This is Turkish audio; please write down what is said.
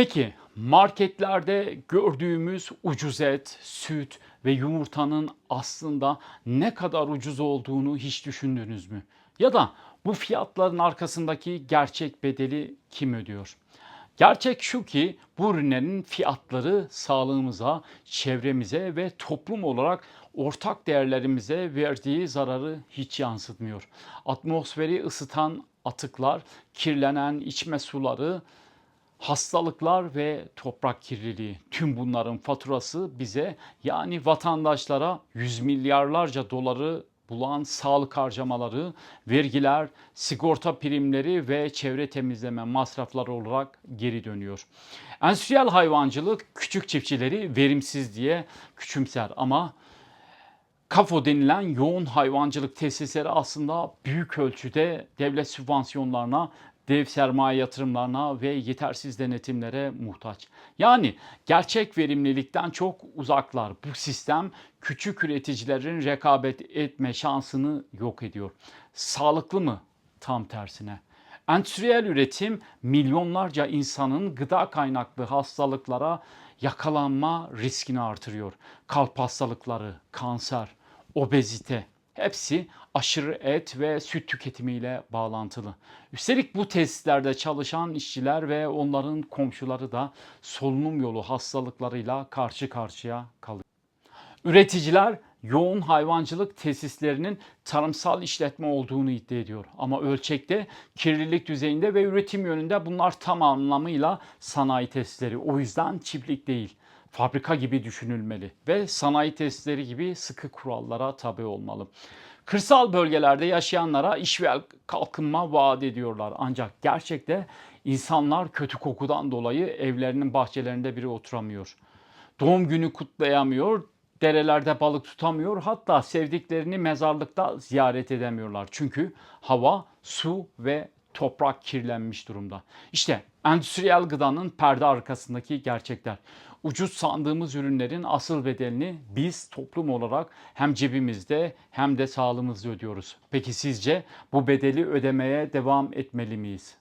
Peki marketlerde gördüğümüz ucuz et, süt ve yumurtanın aslında ne kadar ucuz olduğunu hiç düşündünüz mü? Ya da bu fiyatların arkasındaki gerçek bedeli kim ödüyor? Gerçek şu ki bu ürünlerin fiyatları sağlığımıza, çevremize ve toplum olarak ortak değerlerimize verdiği zararı hiç yansıtmıyor. Atmosferi ısıtan atıklar, kirlenen içme suları, hastalıklar ve toprak kirliliği. Tüm bunların faturası bize yani vatandaşlara yüz milyarlarca doları bulan sağlık harcamaları, vergiler, sigorta primleri ve çevre temizleme masrafları olarak geri dönüyor. Endüstriyel hayvancılık küçük çiftçileri verimsiz diye küçümser ama Kafo denilen yoğun hayvancılık tesisleri aslında büyük ölçüde devlet sübvansiyonlarına, dev sermaye yatırımlarına ve yetersiz denetimlere muhtaç. Yani gerçek verimlilikten çok uzaklar. Bu sistem küçük üreticilerin rekabet etme şansını yok ediyor. Sağlıklı mı? Tam tersine. Endüstriyel üretim milyonlarca insanın gıda kaynaklı hastalıklara yakalanma riskini artırıyor. Kalp hastalıkları, kanser, obezite hepsi aşırı et ve süt tüketimiyle bağlantılı. Üstelik bu tesislerde çalışan işçiler ve onların komşuları da solunum yolu hastalıklarıyla karşı karşıya kalıyor. Üreticiler yoğun hayvancılık tesislerinin tarımsal işletme olduğunu iddia ediyor. Ama ölçekte, kirlilik düzeyinde ve üretim yönünde bunlar tam anlamıyla sanayi tesisleri. O yüzden çiftlik değil fabrika gibi düşünülmeli ve sanayi tesisleri gibi sıkı kurallara tabi olmalı. Kırsal bölgelerde yaşayanlara iş ve kalkınma vaat ediyorlar. Ancak gerçekte insanlar kötü kokudan dolayı evlerinin bahçelerinde biri oturamıyor. Doğum günü kutlayamıyor, derelerde balık tutamıyor, hatta sevdiklerini mezarlıkta ziyaret edemiyorlar. Çünkü hava, su ve toprak kirlenmiş durumda. İşte endüstriyel gıdanın perde arkasındaki gerçekler. Ucuz sandığımız ürünlerin asıl bedelini biz toplum olarak hem cebimizde hem de sağlığımızda ödüyoruz. Peki sizce bu bedeli ödemeye devam etmeli miyiz?